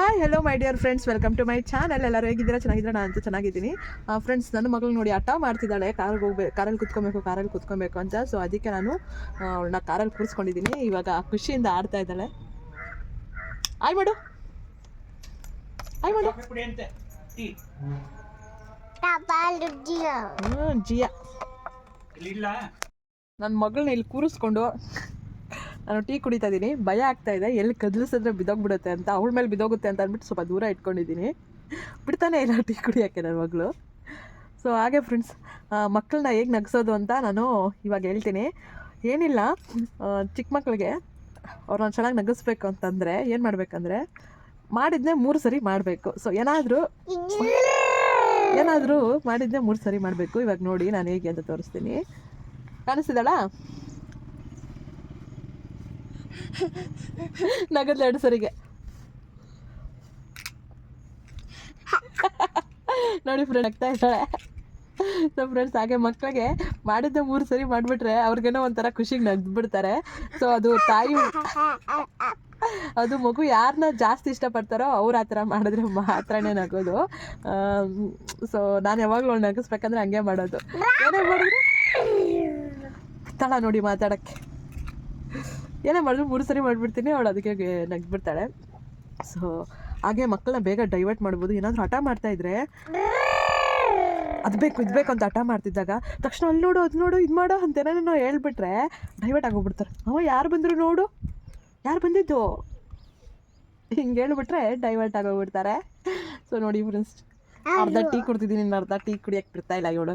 Hi hello my dear friends welcome to my channel ಎಲ್ಲರೂ ಹೇಗಿದ್ದೀರಾ? ಚೆನ್ನಾಗಿದ್ದೀರಾ? ನಾನು ಅಂತೂ ಚೆನ್ನಾಗಿದ್ದೀನಿ ಫ್ರೆಂಡ್ಸ್ ನನ್ನ ಮಗಳು ನೋಡಿ ಹಠ ಮಾಡ್ತಿದ್ದಾಳೆ. ಕಾರಿಗೆ ಹೋಗ್ಬೇಕು ಕಾರಲ್ಲಿ ಕುತ್ಕೊಬೇಕು ಕಾರಲ್ಲಿ ಕುತ್ಕೊಬೇಕು ಅಂತ. ಸೊ ಅದಕ್ಕೆ ನಾನು ಅವಳನ್ನ ಕಾರಲ್ಲಿ ಕೂರಿಸ್ಕೊಂಡಿದ್ದೀನಿ. ಇವಾಗ ಖುಷಿಯಿಂದ ಆಡ್ತಾ ಇದ್ದಾಳೆ. ಆಯ್ ಮಾಡು. ಆಯ್ ಮಾಡು. ಜಿಯಾ. ನನ್ನ ಮಗಳನ್ನ ಇಲ್ಲಿ ಕೂರಿಸ್ಕೊಂಡು ನಾನು ಟೀ ಕುಡಿತಾ ಇದ್ದೀನಿ ಭಯ ಆಗ್ತಾ ಇದೆ, ಎಲ್ಲಿ ಕದಲಿಸಿದ್ರೆ ಬಿದ್ದೋಗ್ಬಿಡುತ್ತೆ ಅಂತ, ಅವಳ ಮೇಲೆ ಬಿದ್ದೋಗುತ್ತೆ ಅಂತ ಅಂದ್ಬಿಟ್ಟು ಸ್ವಲ್ಪ ದೂರ ಇಟ್ಕೊಂಡಿದ್ದೀನಿ ಬಿಡ್ತಾನೆ ಇಲ್ಲ ಟೀ ಕುಡಿಯೋಕ್ಕೆ ನನ್ನ ಮಗಳು. ಸೊ ಹಾಗೆ ಫ್ರೆಂಡ್ಸ್ ಮಕ್ಕಳನ್ನ ಹೇಗೆ ನಗಿಸೋದು ಅಂತ ನಾನು ಇವಾಗ ಹೇಳ್ತೀನಿ. ಏನಿಲ್ಲ ಚಿಕ್ಕ ಮಕ್ಕಳಿಗೆ ಅವ್ರನ್ನ ಚೆನ್ನಾಗಿ ನಗಿಸ್ಬೇಕು ಅಂತಂದರೆ ಏನು ಮಾಡಬೇಕಂದ್ರೆ ಮಾಡಿದ್ನೇ ಮೂರು ಸರಿ ಮಾಡಬೇಕು. ಸೊ ಏನಾದರೂ ಏನಾದರೂ ಮಾಡಿದ್ನೇ ಮೂರು ಸರಿ ಮಾಡಬೇಕು. ಇವಾಗ ನೋಡಿ ನಾನು ಹೇಗೆ ಅಂತ ತೋರಿಸ್ತೀನಿ. ಕಾಣಿಸ್ತಿದ್ದಾಳಾ ನಗದ್ಲು ಎರಡು ಸರಿಗೆ. ನೋಡಿ ಫ್ರೆಂಡ್ ಆಗ್ತಾ ಇದ್ದಾಳೆ. ಸೊ ಫ್ರೆಂಡ್ಸ್ ಹಾಗೆ ಮಕ್ಕಳಿಗೆ ಮಾಡಿದ್ದ ಮೂರು ಸರಿ ಮಾಡಿಬಿಟ್ರೆ ಅವ್ರಿಗೇನೋ ಒಂಥರ ಖುಷಿಗೆ ನಗ್ಬಿಡ್ತಾರೆ. ಸೊ ಅದು ತಾಯಿ ಅದು ಮಗು ಯಾರನ್ನ ಜಾಸ್ತಿ ಇಷ್ಟಪಡ್ತಾರೋ ಅವ್ರು ಆ ಥರ ಮಾಡಿದ್ರೆ ಮಾತ್ರನೇ ನಗೋದು. ಸೊ ನಾನು ಯಾವಾಗಲೂ ನಗಿಸ್ಬೇಕಂದ್ರೆ ಹಂಗೆ ಮಾಡೋದು. ಏನೇ ಮಾಡಿದ್ರು? ತಳ ನೋಡಿ ಮಾತಾಡೋಕ್ಕೆ. ಏನೇ ಮಾಡಿದ್ರು ಮೂರು ಸರಿ ಮಾಡಿಬಿಡ್ತೀನಿ ಅವಳು ಅದಕ್ಕೆ ನಗ್ಬಿಡ್ತಾಳೆ. ಸೊ ಹಾಗೆ ಮಕ್ಕಳನ್ನ ಬೇಗ ಡೈವರ್ಟ್ ಮಾಡ್ಬೋದು. ಏನಾದರೂ ಹಠ ಮಾಡ್ತಾ ಇದ್ರೆ ಅದು ಬೇಕು ಇದು ಬೇಕು ಅಂತ ಹಠ ಮಾಡ್ತಿದ್ದಾಗ ತಕ್ಷಣ ಅಲ್ಲಿ ನೋಡು ಅದು ನೋಡು ಇದು ಮಾಡೋ ಅಂತ ನಾವು ಹೇಳ್ಬಿಟ್ರೆ ಡೈವರ್ಟ್ ಆಗೋಗ್ಬಿಡ್ತಾರೆ. ಅವ ಯಾರು ಬಂದರು ನೋಡು? ಯಾರು ಬಂದಿದ್ದು? ಹಿಂಗೆ ಹೇಳ್ಬಿಟ್ರೆ ಡೈವರ್ಟ್ ಆಗೋಗ್ಬಿಡ್ತಾರೆ. ಸೊ ನೋಡಿ ಫ್ರೆಂಡ್ಸ್ ಅರ್ಧ ಟೀ ಕುಡ್ತಿದ್ದೀನಿ ಇನ್ನು ಅರ್ಧ ಟೀ ಕುಡಿಯೋಕ್ಕೆ ಬಿಡ್ತಾ ಇಲ್ಲ ಇವಳು.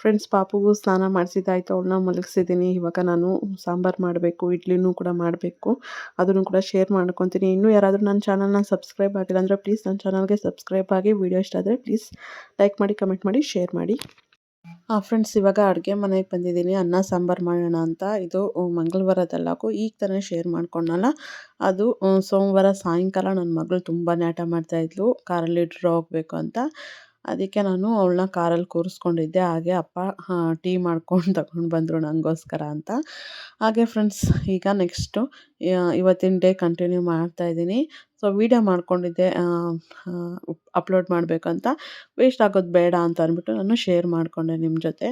ಫ್ರೆಂಡ್ಸ್ ಪಾಪುಗೂ ಸ್ನಾನ ಮಾಡಿಸಿದ್ದಾಯ್ತು, ಅವಳನ್ನ ಮಲಗಿಸಿದ್ದೀನಿ. ಇವಾಗ ನಾನು ಸಾಂಬಾರು ಮಾಡಬೇಕು, ಇಡ್ಲಿನೂ ಕೂಡ ಮಾಡಬೇಕು. ಅದನ್ನು ಕೂಡ ಶೇರ್ ಮಾಡ್ಕೊತೀನಿ. ಇನ್ನೂ ಯಾರಾದರೂ ನನ್ನ ಚಾನಲ್ನ ಸಬ್ಸ್ಕ್ರೈಬ್ ಆಗಿಲ್ಲ ಅಂದರೆ ಪ್ಲೀಸ್ ನನ್ನ ಚಾನಲ್ಗೆ ಸಬ್ಸ್ಕ್ರೈಬ್ ಆಗಿ ವಿಡಿಯೋ ಇಷ್ಟ ಆದರೆ ಪ್ಲೀಸ್ ಲೈಕ್ ಮಾಡಿ ಕಮೆಂಟ್ ಮಾಡಿ ಶೇರ್ ಮಾಡಿ. ಹಾಂ ಫ್ರೆಂಡ್ಸ್ ಇವಾಗ ಅಡುಗೆ ಮನೆಗೆ ಬಂದಿದ್ದೀನಿ. ಅನ್ನ, ಸಾಂಬಾರು ಮಾಡೋಣ ಅಂತ. ಇದು ಮಂಗಳವಾರದಲ್ಲಾಕು ಈಗ ತಾನೇ ಶೇರ್ ಮಾಡ್ಕೊಂಡಲ್ಲ ಅದು ಸೋಮವಾರ ಸಾಯಂಕಾಲ ನನ್ನ ಮಗಳು ತುಂಬಾ ಆಟ ಮಾಡ್ತಾಯಿದ್ಲು ಕಾರಲ್ಲಿ ಡ್ರಾ ಹೋಗಬೇಕು ಅಂತ. ಅದಕ್ಕೆ ನಾನು ಅವಳನ್ನ ಕಾರಲ್ಲಿ ಕೂರಿಸ್ಕೊಂಡಿದ್ದೆ. ಹಾಗೆ ಅಪ್ಪ ಟೀ ಮಾಡ್ಕೊಂಡು ತಗೊಂಡು ಬಂದರು ನನಗೋಸ್ಕರ ಅಂತ. ಹಾಗೆ ಫ್ರೆಂಡ್ಸ್ ಈಗ ನೆಕ್ಸ್ಟು ಇವತ್ತಿನ ಡೇ ಕಂಟಿನ್ಯೂ ಮಾಡ್ತಾ ಇದ್ದೀನಿ. ಸೊ ವೀಡಿಯೋ ಮಾಡ್ಕೊಂಡಿದ್ದೆ ಅಪ್ಲೋಡ್ ಮಾಡಬೇಕಂತ ವೇಸ್ಟ್ ಆಗೋದು ಬೇಡ ಅಂತ ಅಂದ್ಬಿಟ್ಟು ನಾನು ಶೇರ್ ಮಾಡಿಕೊಂಡೆ ನಿಮ್ಮ ಜೊತೆ.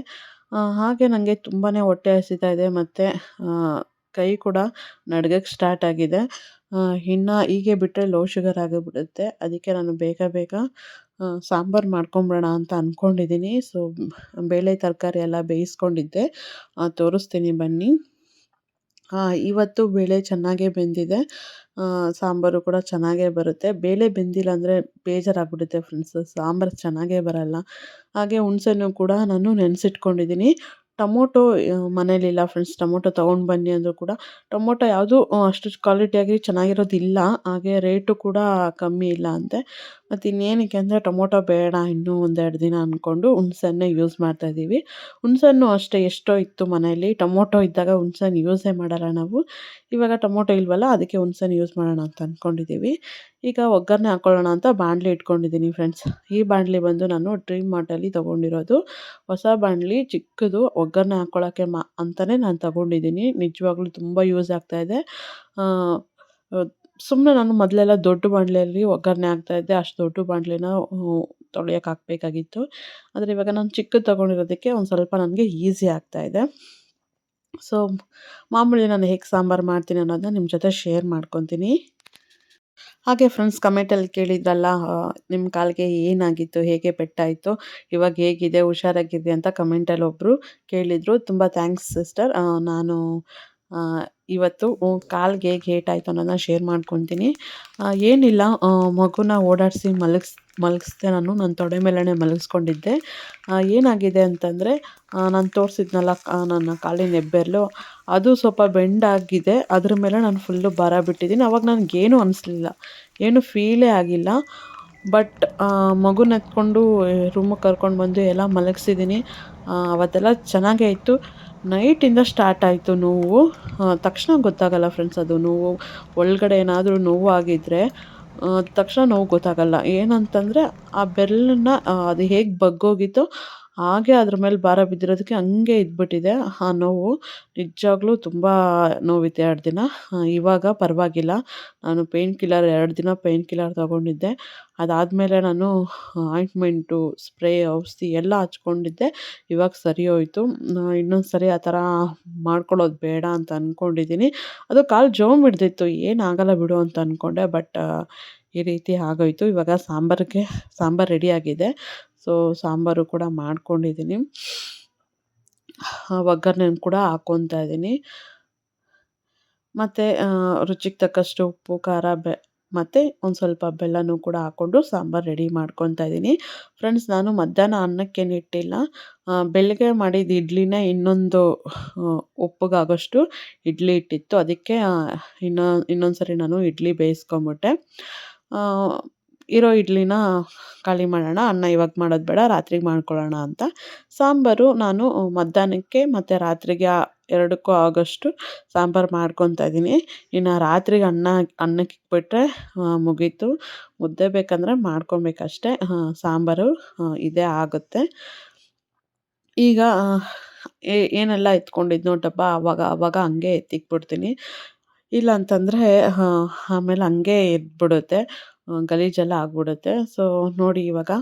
ಹಾಗೆ ನನಗೆ ತುಂಬಾ ಹೊಟ್ಟೆ ಹಸಿತಾ ಇದೆ. ಮತ್ತು ಕೈ ಕೂಡ ನಡ್ಗಕ್ಕೆ ಸ್ಟಾರ್ಟ್ ಆಗಿದೆ. ಇನ್ನು ಹೀಗೆ ಬಿಟ್ಟರೆ ಲೋ ಶುಗರ್ ಆಗಿಬಿಡುತ್ತೆ. ಅದಕ್ಕೆ ನಾನು ಬೇಗ ಬೇಗ ಸಾಂಬಾರು ಮಾಡ್ಕೊಂಬಿಡೋಣ ಅಂತ ಅಂದ್ಕೊಂಡಿದ್ದೀನಿ ಸೊ ಬೇಳೆ ತರಕಾರಿ ಎಲ್ಲ ಬೇಯಿಸ್ಕೊಂಡಿದ್ದೆ. ತೋರಿಸ್ತೀನಿ ಬನ್ನಿ. ಇವತ್ತು ಬೇಳೆ ಚೆನ್ನಾಗೇ ಬೆಂದಿದೆ. ಸಾಂಬಾರು ಕೂಡ ಚೆನ್ನಾಗೇ ಬರುತ್ತೆ. ಬೇಳೆ ಬೆಂದಿಲ್ಲ ಅಂದರೆ ಬೇಜಾರಾಗ್ಬಿಡುತ್ತೆ ಫ್ರೆಂಡ್ಸ್ ಸಾಂಬಾರು ಚೆನ್ನಾಗೇ ಬರಲ್ಲ. ಹಾಗೆ ಹುಣಸೆನೂ ಕೂಡ ನಾನು ನೆನೆಸಿಟ್ಕೊಂಡಿದ್ದೀನಿ ಟೊಮೊಟೊ ಮನೇಲಿಲ್ಲ ಫ್ರೆಂಡ್ಸ್ ಟೊಮೊಟೊ ತೊಗೊಂಡು ಬನ್ನಿ ಅಂದರೂ ಕೂಡ ಟೊಮೊಟೊ ಯಾವುದೂ ಅಷ್ಟು ಕ್ವಾಲಿಟಿಯಾಗಿ ಚೆನ್ನಾಗಿರೋದಿಲ್ಲ, ಹಾಗೆ ರೇಟು ಕೂಡ ಕಮ್ಮಿ ಇಲ್ಲ ಅಂತೆ. ಮತ್ತು ಇನ್ನೇನಕ್ಕೆ ಅಂದರೆ ಟೊಮೊಟೊ ಬೇಡ, ಇನ್ನೂ ಒಂದೆರಡು ದಿನ ಅಂದ್ಕೊಂಡು ಹುಣ್ಸನ್ನೇ ಯೂಸ್ ಮಾಡ್ತಾಯಿದ್ದೀವಿ ಹುಣ್ಸನ್ನು ಅಷ್ಟೇ ಎಷ್ಟೋ ಇತ್ತು ಮನೆಯಲ್ಲಿ. ಟೊಮೊಟೊ ಇದ್ದಾಗ ಹುಣ್ಸನ್ನು ಯೂಸೇ ಮಾಡಲ್ಲ ನಾವು. ಇವಾಗ ಟೊಮೊಟೊ ಇಲ್ವಲ್ಲ, ಅದಕ್ಕೆ ಹುಣ್ಸನ್ನು ಯೂಸ್ ಮಾಡೋಣ ಅಂತ ಅಂದ್ಕೊಂಡಿದ್ದೀವಿ ಈಗ ಒಗ್ಗರಣೆ ಹಾಕ್ಕೊಳ್ಳೋಣ ಅಂತ ಬಾಣಲೆ ಇಟ್ಕೊಂಡಿದ್ದೀನಿ ಫ್ರೆಂಡ್ಸ್ ಈ ಬಾಣಲಿ ಬಂದು ನಾನು ಡ್ರೀಮ್ ಮಾರ್ಟಲ್ಲಿ ತೊಗೊಂಡಿರೋದು. ಹೊಸ ಬಾಣಲಿ, ಚಿಕ್ಕದು, ಒಗ್ಗರಣೆ ಹಾಕ್ಕೊಳ್ಳೋಕ್ಕೆ ಮಾ ಅಂತಲೇ ನಾನು ತಗೊಂಡಿದ್ದೀನಿ. ನಿಜವಾಗ್ಲೂ ತುಂಬ ಯೂಸ್ ಆಗ್ತಾಯಿದೆ ಸುಮ್ಮನೆ ನಾನು ಮೊದಲೆಲ್ಲ ದೊಡ್ಡ ಬಾಣಲೆಯಲ್ಲಿ ಒಗ್ಗರಣೆ ಹಾಕ್ತಾಯಿದ್ದೆ ಅಷ್ಟು ದೊಡ್ಡ ಬಾಣಲಿನ ತೊಳೆಯೋಕೆ ಹಾಕಬೇಕಾಗಿತ್ತು. ಆದರೆ ಇವಾಗ ನಾನು ಚಿಕ್ಕದು ತೊಗೊಂಡಿರೋದಕ್ಕೆ ಒಂದು ಸ್ವಲ್ಪ ನನಗೆ ಈಸಿ ಆಗ್ತಾಯಿದೆ ಸೊ, ಮಾಮೂಲಿ ನಾನು ಹೇಗೆ ಸಾಂಬಾರು ಮಾಡ್ತೀನಿ ಅನ್ನೋದನ್ನ ನಿಮ್ಮ ಜೊತೆ ಶೇರ್ ಮಾಡ್ಕೊತೀನಿ. ಹಾಗೆ ಫ್ರೆಂಡ್ಸ್ ಕಮೆಂಟಲ್ಲಿ ಕೇಳಿದ್ರಲ್ಲ ನಿಮ್ಮ ಕಾಲಿಗೆ ಏನಾಗಿತ್ತು, ಹೇಗೆ ಪೆಟ್ಟಾಯಿತು, ಇವಾಗ ಹೇಗಿದೆ ಹುಷಾರಾಗಿದೆ ಅಂತ ಕಮೆಂಟಲ್ಲಿ ಒಬ್ಬರು ಕೇಳಿದರು. ತುಂಬ ಥ್ಯಾಂಕ್ಸ್ ಸಿಸ್ಟರ್ ನಾನು ಇವತ್ತು ಕಾಲಿಗೆ ಹೇಗೆ ಏಟಾಯಿತು ಅನ್ನೋದನ್ನ ಶೇರ್ ಮಾಡ್ಕೊತೀನಿ. ಏನಿಲ್ಲ ಮಗುನ ಓಡಾಡಿಸಿ ಮಲಗಿಸ್, ಮಲಗಿಸ್ದೆ ನಾನು ನನ್ನ ತೊಡೆ ಮೇಲೇ ಮಲಗಿಸ್ಕೊಂಡಿದ್ದೆ. ಏನಾಗಿದೆ ಅಂತಂದರೆ ನಾನು ತೋರಿಸಿದ್ನಲ್ಲ ನನ್ನ ಕಾಲಿನ ಹೆಬ್ಬೆರಳು ಅದು ಸ್ವಲ್ಪ ಬೆಂಡಾಗಿದೆ ಅದ್ರ ಮೇಲೆ ನಾನು ಫುಲ್ಲು ಬರ ಬಿಟ್ಟಿದ್ದೀನಿ. ಅವಾಗ ನನಗೇನು ಅನಿಸ್ಲಿಲ್ಲ. ಏನು ಫೀಲೇ ಆಗಿಲ್ಲ. ಬಟ್ ಮಗುನ ಎತ್ಕೊಂಡು ರೂಮಿಗೆ ಕರ್ಕೊಂಡು ಬಂದು ಎಲ್ಲ ಮಲಗಿಸಿದ್ದೀನಿ ಅವತ್ತೆಲ್ಲ ಚೆನ್ನಾಗೇ ಇತ್ತು. ನೈಟಿಂದ ಸ್ಟಾರ್ಟ್ ಆಯಿತು ನೋವು. ತಕ್ಷಣ ಗೊತ್ತಾಗಲ್ಲ ಫ್ರೆಂಡ್ಸ್ ಅದು ನೋವು. ಒಳಗಡೆ ಏನಾದರೂ ನೋವು ಆಗಿದ್ದರೆ ತಕ್ಷಣ ನೋವು ಗೊತ್ತಾಗಲ್ಲ. ಏನಂತಂದರೆ, ಆ ಬೆರಳನ್ನ ಅದು ಹೇಗೆ ಬಗ್ಗೋಗಿತ್ತೋ ಹಾಗೆ ಅದ್ರ ಮೇಲೆ ಭಾರ ಬಿದ್ದಿರೋದಕ್ಕೆ ಹಂಗೆ ಇದ್ಬಿಟ್ಟಿದೆ. ಆ ನೋವು ನಿಜವಾಗ್ಲೂ ತುಂಬ ನೋವಿದೆ ಎರಡು ದಿನ. ಇವಾಗ ಪರವಾಗಿಲ್ಲ. ನಾನು ಪೇಯ್ನ್ ಕಿಲ್ಲರ್ ಎರಡು ದಿನ ಪೇಯ್ನ್ ಕಿಲ್ಲರ್ ತೊಗೊಂಡಿದ್ದೆ. ಅದಾದಮೇಲೆ ನಾನು ಆಯಿಂಟ್ಮೆಂಟು, ಸ್ಪ್ರೇ, ಔಷಧಿ ಎಲ್ಲ ಹಚ್ಕೊಂಡಿದ್ದೆ. ಇವಾಗ ಸರಿ ಹೋಯಿತು. ಇನ್ನೊಂದು ಸರಿ ಆ ಥರ ಮಾಡ್ಕೊಳ್ಳೋದು ಬೇಡ ಅಂತ ಅಂದ್ಕೊಂಡಿದ್ದೀನಿ ಅದು ಕಾಲು ಜೋಮ್ ಹಿಡ್ದಿತ್ತು. ಏನಾಗಲ್ಲ ಬಿಡು ಅಂತ ಅಂದ್ಕೊಂಡೆ ಬಟ್ ಈ ರೀತಿ ಆಗೋಯ್ತು. ಇವಾಗ ಸಾಂಬಾರಿಗೆ, ಸಾಂಬಾರು ರೆಡಿಯಾಗಿದೆ ಸೊ ಸಾಂಬಾರು ಕೂಡ ಮಾಡ್ಕೊಂಡಿದ್ದೀನಿ ಒಗ್ಗರಣೆನ ಕೂಡ ಹಾಕ್ಕೊತಾ ಇದ್ದೀನಿ ಮತ್ತು ರುಚಿಗೆ ತಕ್ಕಷ್ಟು ಉಪ್ಪು, ಖಾರ, ಬೆ, ಮತ್ತು ಒಂದು ಸ್ವಲ್ಪ ಬೆಲ್ಲನೂ ಕೂಡ ಹಾಕ್ಕೊಂಡು ಸಾಂಬಾರು ರೆಡಿ ಮಾಡ್ಕೊತಾ ಇದ್ದೀನಿ ಫ್ರೆಂಡ್ಸ್ ನಾನು ಮಧ್ಯಾಹ್ನ ಅನ್ನಕ್ಕೇನು ಇಟ್ಟಿಲ್ಲ. ಬೆಳಗ್ಗೆ ಮಾಡಿದ ಇಡ್ಲಿನ ಇನ್ನೊಂದು ಉಪ್ಪಿಗಾಗೋಷ್ಟು ಇಡ್ಲಿ ಇಟ್ಟಿತ್ತು. ಅದಕ್ಕೆ ಇನ್ನೊ ಇನ್ನೂ ಇನ್ನೊಂದು ಸರಿ ನಾನು ಇಡ್ಲಿ ಬೇಯಿಸ್ಕೊಂಬಿಟ್ಟೆ. ಇರೋ ಇಡ್ಲಿನ ಖಾಲಿ ಮಾಡೋಣ, ಅನ್ನ ಇವಾಗ ಮಾಡೋದು ಬೇಡ, ರಾತ್ರಿಗೆ ಮಾಡ್ಕೊಳ್ಳೋಣ ಅಂತ. ಸಾಂಬಾರು ನಾನು ಮಧ್ಯಾಹ್ನಕ್ಕೆ ಮತ್ತು ರಾತ್ರಿಗೆ ಎರಡಕ್ಕೂ ಆಗೋಷ್ಟು ಸಾಂಬಾರು ಮಾಡ್ಕೊತಾ ಇದ್ದೀನಿ. ಇನ್ನು ರಾತ್ರಿಗೆ ಅನ್ನ, ಅನ್ನಕ್ಕೆ ಇಕ್ಬಿಟ್ರೆ ಮುಗೀತು. ಮುದ್ದೆ ಬೇಕಂದರೆ ಮಾಡ್ಕೊಬೇಕಷ್ಟೆ. ಸಾಂಬಾರು ಇದೇ ಆಗುತ್ತೆ. ಈಗ ಏನೆಲ್ಲ ಎತ್ಕೊಂಡಿದ್ನೋ ಡಬ್ಬ ಆವಾಗ ಆವಾಗ ಹಂಗೆ ಎತ್ತಿಕ್ಬಿಡ್ತೀನಿ. ಇಲ್ಲ ಅಂತಂದರೆ ಆಮೇಲೆ ಹಂಗೆ ಎದ್ಬಿಡುತ್ತೆ. ಗಲೀಜೆಲ್ಲ ಆಗ್ಬಿಡುತ್ತೆ. ಸೊ ನೋಡಿ ಇವಾಗ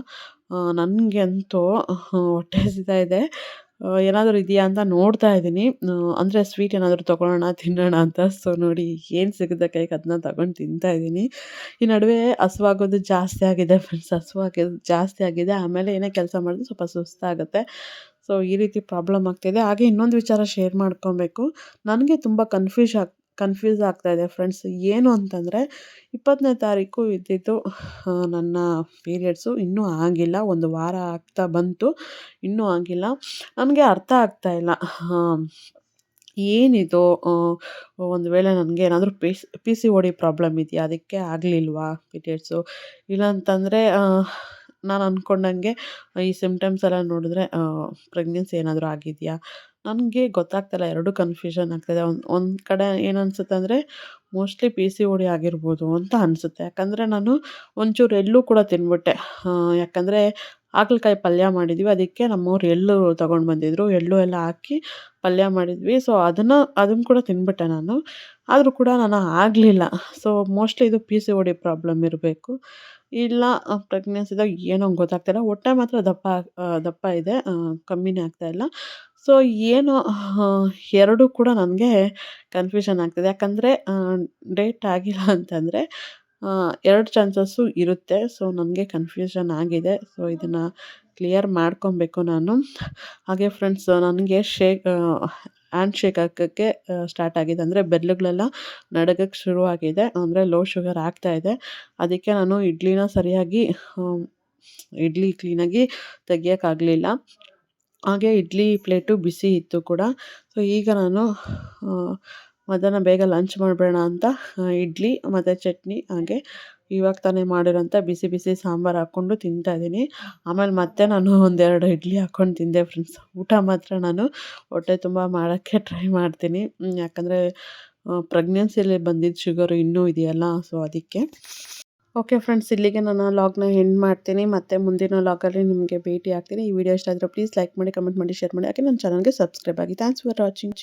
ನನಗೆ ಅಂತೂ ಹೊಟ್ಟೆ ಹಸಿತಾ ಇದೆ. ಏನಾದರೂ ಇದೆಯಾ ಅಂತ ನೋಡ್ತಾ ಇದ್ದೀನಿ. ಅಂದರೆ ಸ್ವೀಟ್ ಏನಾದರೂ ತೊಗೊಳ್ಳೋಣ, ತಿನ್ನೋಣ ಅಂತ. ಸೊ ನೋಡಿ ಏನು ಸಿಗುತ್ತೆ ಕೈಗೆ ಅದನ್ನ ತಗೊಂಡು ತಿಂತಾ ಇದ್ದೀನಿ. ಈ ನಡುವೆ ಹಸುವಾಗೋದು ಜಾಸ್ತಿ ಆಗಿದೆ ಫ್ರೆಂಡ್ಸ್ ಹಸುವಾಗೋದು ಜಾಸ್ತಿ ಆಗಿದೆ. ಆಮೇಲೆ ಏನೇ ಕೆಲಸ ಮಾಡಿದ್ರು ಸ್ವಲ್ಪ ಸುಸ್ತಾಗುತ್ತೆ. ಸೊ ಈ ರೀತಿ ಪ್ರಾಬ್ಲಮ್ ಆಗ್ತಿದೆ. ಹಾಗೆ ಇನ್ನೊಂದು ವಿಚಾರ ಶೇರ್ ಮಾಡ್ಕೊಬೇಕು. ನನಗೆ ತುಂಬ ಕನ್ಫ್ಯೂಷ್ ಆಗ್ ಕನ್ಫ್ಯೂಸ್ ಆಗ್ತಾಯಿದೆ ಫ್ರೆಂಡ್ಸ್. ಏನು ಅಂತಂದರೆ, ಇಪ್ಪತ್ತನೇ ತಾರೀಕು ಇದ್ದಿದ್ದು ನನ್ನ ಪೀರಿಯಡ್ಸು ಇನ್ನೂ ಆಗಿಲ್ಲ. ಒಂದು ವಾರ ಆಗ್ತಾ ಬಂತು, ಇನ್ನೂ ಆಗಿಲ್ಲ. ನನಗೆ ಅರ್ಥ ಆಗ್ತಾ ಇಲ್ಲ. ಏನಿದು? ಒಂದು ವೇಳೆ ನನಗೆ ಏನಾದರೂ ಪಿಸ್ ಪಿ ಸಿ ಡಿ ಪ್ರಾಬ್ಲಮ್ ಇದೆಯಾ? ಅದಕ್ಕೆ ಆಗಲಿಲ್ವಾ ಪೀರಿಯಡ್ಸು? ಇಲ್ಲ ಅಂತಂದರೆ ನಾನು ಅಂದ್ಕೊಂಡಂಗೆ ಈ ಸಿಮ್ಟಮ್ಸ್ ಎಲ್ಲ ನೋಡಿದ್ರೆ ಪ್ರೆಗ್ನೆನ್ಸಿ ಏನಾದರೂ ಆಗಿದೆಯಾ? ನನಗೆ ಗೊತ್ತಾಗ್ತಿಲ್ಲ ಎರಡು ಕನ್ಫ್ಯೂಷನ್ ಆಗ್ತಿದೆ. ಒಂದು ಒಂದು ಕಡೆ ಏನು ಅನಿಸುತ್ತೆ ಅಂದರೆ mostly P C O D ಆಗಿರ್ಬೋದು ಅಂತ ಅನಿಸುತ್ತೆ. ಯಾಕಂದರೆ ನಾನು ಒಂಚೂರು ಎಳ್ಳು ಕೂಡ ತಿಂದ್ಬಿಟ್ಟೆ ಯಾಕಂದರೆ ಹಾಗಲಕಾಯಿ ಪಲ್ಯ ಮಾಡಿದ್ವಿ. ಅದಕ್ಕೆ ನಮ್ಮವ್ರು ಎಳ್ಳು ತೊಗೊಂಡು ಬಂದಿದ್ದರು ಎಳ್ಳು ಎಲ್ಲ ಹಾಕಿ ಪಲ್ಯ ಮಾಡಿದ್ವಿ. ಸೊ ಅದನ್ನು ಅದನ್ನು ಕೂಡ ತಿಂದ್ಬಿಟ್ಟೆ ನಾನು. ಆದರೂ ಕೂಡ ನಾನು ಆಗಲಿಲ್ಲ. ಸೊ ಮೋಸ್ಟ್ಲಿ ಇದು P C O D problem ಇರಬೇಕು. ಇಲ್ಲ ಪ್ರೆಗ್ನೆನ್ಸಿದಾಗ ಏನೋ ಗೊತ್ತಾಗ್ತಾಯಿಲ್ಲ ಹೊಟ್ಟೆ ಮಾತ್ರ ದಪ್ಪ ದಪ್ಪ ಇದೆ. ಕಮ್ಮಿನೇ ಆಗ್ತಾಯಿಲ್ಲ ಸೊ ಏನು ಎರಡೂ ಕೂಡ ನನಗೆ ಕನ್ಫ್ಯೂಷನ್ ಆಗ್ತಿದೆ. ಯಾಕಂದರೆ ಡೇಟ್ ಆಗಿಲ್ಲ ಅಂತಂದರೆ ಎರಡು ಚಾನ್ಸಸ್ಸು ಇರುತ್ತೆ. ಸೊ ನನಗೆ ಕನ್ಫ್ಯೂಷನ್ ಆಗಿದೆ. ಸೊ ಇದನ್ನು ಕ್ಲಿಯರ್ ಮಾಡ್ಕೊಬೇಕು ನಾನು. ಹಾಗೆ ಫ್ರೆಂಡ್ಸ್ ನನಗೆ ಶೇಕ್ ಹ್ಯಾಂಡ್ ಶೇಕ್ ಹಾಕೋಕ್ಕೆ ಸ್ಟಾರ್ಟ್ ಆಗಿದೆ. ಅಂದರೆ ಬೆರಳುಗಳೆಲ್ಲ ನಡುಗಕ್ಕೆ ಶುರುವಾಗಿದೆ ಅಂದರೆ ಲೋ ಶುಗರ್ ಆಗ್ತಾ ಇದೆ. ಅದಕ್ಕೆ ನಾನು ಇಡ್ಲಿನ ಸರಿಯಾಗಿ ಇಡ್ಲಿ ಕ್ಲೀನಾಗಿ ತೆಗಿಯೋಕ್ಕಾಗಲಿಲ್ಲ. ಹಾಗೆ ಇಡ್ಲಿ ಪ್ಲೇಟು ಬಿಸಿ ಇತ್ತು ಕೂಡ. ಸೊ ಈಗ ನಾನು ಮಧ್ಯಾಹ್ನ ಬೇಗ ಲಂಚ್ ಮಾಡಬೇಡ ಅಂತ ಇಡ್ಲಿ ಮತ್ತು ಚಟ್ನಿ ಹಾಗೆ ಇವಾಗ ತಾನೇ ಮಾಡಿರೋಂಥ ಬಿಸಿ ಬಿಸಿ ಸಾಂಬಾರು ಹಾಕ್ಕೊಂಡು ತಿಂತಾ ಇದ್ದೀನಿ. ಆಮೇಲೆ ಮತ್ತೆ ನಾನು ಒಂದೆರಡು ಇಡ್ಲಿ ಹಾಕ್ಕೊಂಡು ತಿಂದೆ ಫ್ರೆಂಡ್ಸ್ ಊಟ ಮಾತ್ರ ನಾನು ಹೊಟ್ಟೆ ತುಂಬ ಮಾಡೋಕ್ಕೆ ಟ್ರೈ ಮಾಡ್ತೀನಿ. ಯಾಕಂದರೆ ಪ್ರೆಗ್ನೆನ್ಸಿಯಲ್ಲಿ ಬಂದಿದ್ದ ಶುಗರು ಇನ್ನೂ ಇದೆಯಲ್ಲ ಸೊ ಅದಕ್ಕೆ. ಓಕೆ ಫ್ರೆಂಡ್ಸ್ ಇಲ್ಲಿಗೆ ನಾನು ಲಾಗ್ನ ಎಂಡ್ ಮಾಡ್ತೀನಿ. ಮತ್ತೆ ಮುಂದಿನ ಲಾಗಲ್ಲಿ ನಿಮಗೆ ಭೇಟಿ ಆಗ್ತೀನಿ. ಈ ವಿಡಿಯೋ ಇಷ್ಟ ಆದರೆ ಪ್ಲೀಸ್ ಲೈಕ್ ಮಾಡಿ ಕಮೆಂಟ್ ಮಾಡಿ ಶೇರ್ ಮಾಡಿ. ಯಾಕೆ ನನ್ನ ಚಾನಲ್ಗೆ ಸಬ್ಸ್ಕ್ರೈಬ್ ಆಗಿ. Thanks for watching